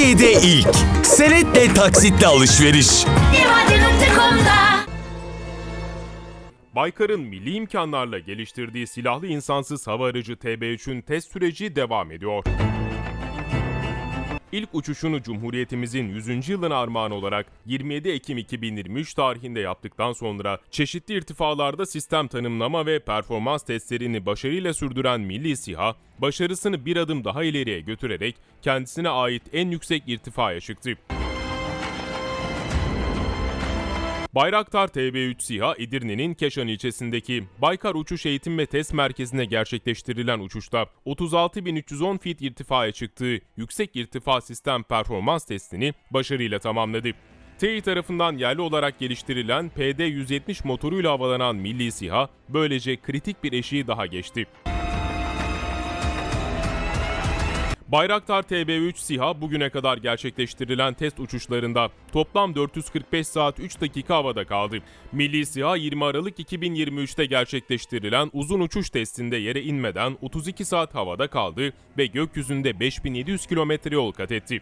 Türkiye'de ilk. Senetle taksitle alışveriş. Baykar'ın milli imkanlarla geliştirdiği silahlı insansız hava aracı TB3'ün test süreci devam ediyor. İlk uçuşunu Cumhuriyetimizin 100. yılına armağan olarak 27 Ekim 2023 tarihinde yaptıktan sonra çeşitli irtifalarda sistem tanımlama ve performans testlerini başarıyla sürdüren Milli SİHA, başarısını bir adım daha ileriye götürerek kendisine ait en yüksek irtifaya çıktı. Bayraktar TB3 SİHA, Edirne'nin Keşan ilçesindeki Baykar Uçuş Eğitim ve Test Merkezi'nde gerçekleştirilen uçuşta 36.310 fit irtifaya çıktığı yüksek irtifa sistem performans testini başarıyla tamamladı. TEİ tarafından yerli olarak geliştirilen PD-170 motoruyla havalanan Milli SİHA, böylece kritik bir eşiği daha geçti. Bayraktar TB3 SİHA bugüne kadar gerçekleştirilen test uçuşlarında toplam 445 saat 3 dakika havada kaldı. Milli SİHA 20 Aralık 2023'te gerçekleştirilen uzun uçuş testinde yere inmeden 32 saat havada kaldı ve gökyüzünde 5700 kilometre yol kat etti.